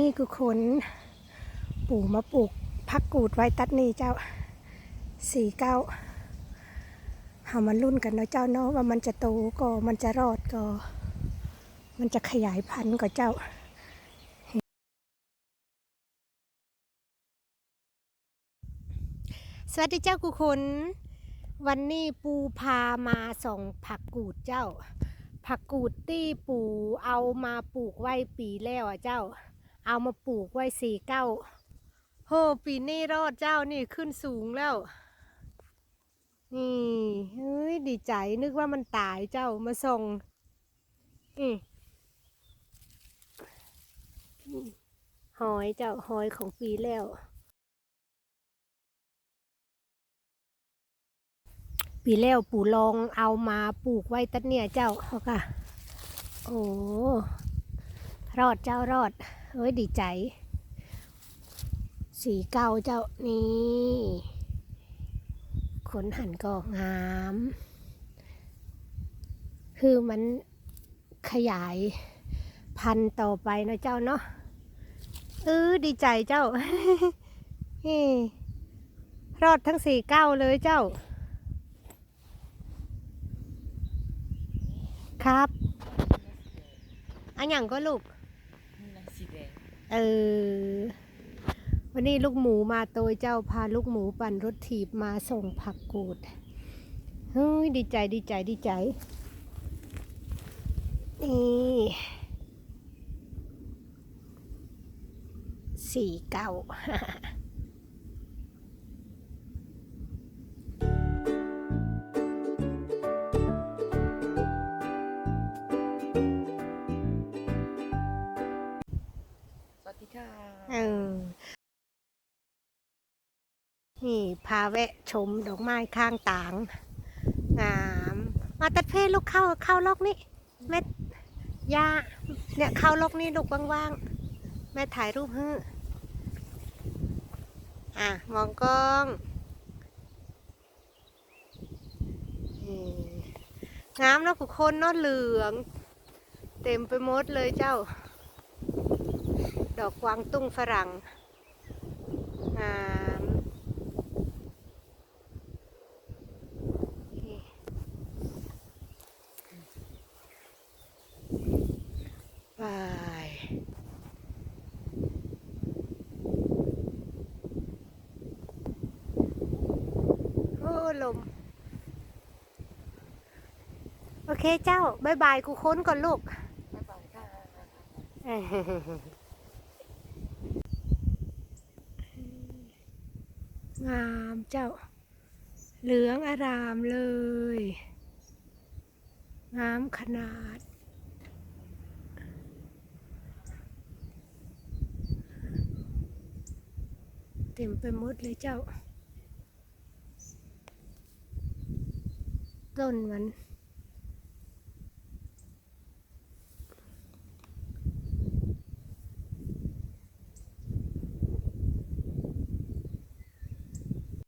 นี่คือขนปู่มาปลูกพักกูดไว้ตัดนี่เจ้าสี่เก้าหามันรุ่นกันเนาะเจ้าเนาะว่ามันจะโตก็มันจะรอดก็ มันจะขยายพันธุ์ก็เจ้าสวัสดีเจ้ากุคุณวันนี้ปูพามาส่งผักกูดเจ้า ผักกูดที่ปูเอามาปลูกไว้ปีแล้วอะเจ้า เอามาปลูกไว้สี่เก้าโหปีนี้รอดเจ้านี่ขึ้นสูงแล้ว นี่เฮ้ยดีใจนึกว่ามันตายเจ้ามาส่งอืมหอยเจ้าหอยของปีแล้วปีแล้วปู่ลองเอามาปลูกไว้ตัดเนี่ยเจ้าเขาค่ะ โอ้ รอดเจ้ารอด เฮ้ยดีใจ สีเก้าเจ้านี่ขนหันก็งาม คือมันขยายพันธุ์ต่อไปนะเจ้าเนาะเออดีใจเจ้านี่รอดทั้งสี่เก้าเลยเจ้า ครับ อันอย่างก็ลูก เออ วันนี้ลูกหมูมาโตยเจ้าพาลูกหมูปั่นรถถีบมาส่งผักกูดเฮ้ยดีใจดีใจดีใจ นี่สี่เก้า ออนี่พาแวะชมดอกไม้ข้างต่าง งาม มาตัดเพศลูกเข้าเข้าลอกนี่แม่ย่าเนี่ยเข้าลอกนี่ลูกว่างๆ แม่ถ่ายรูปให้อะ มองกล้องนี่งามเนาะผู้คนเนาะเหลือง เต็มไปหมดเลยเจ้า ดอกกวางตุ้งฝรั่งงามไปโอ้ลม โอเคเจ้าบายบายกูค้นก่อนลูก บ๊ายบายค่ะ งามเจ้า เหลืองอารามเลย งามขนาด เต็มไปหมดเลยเจ้า ต้นมัน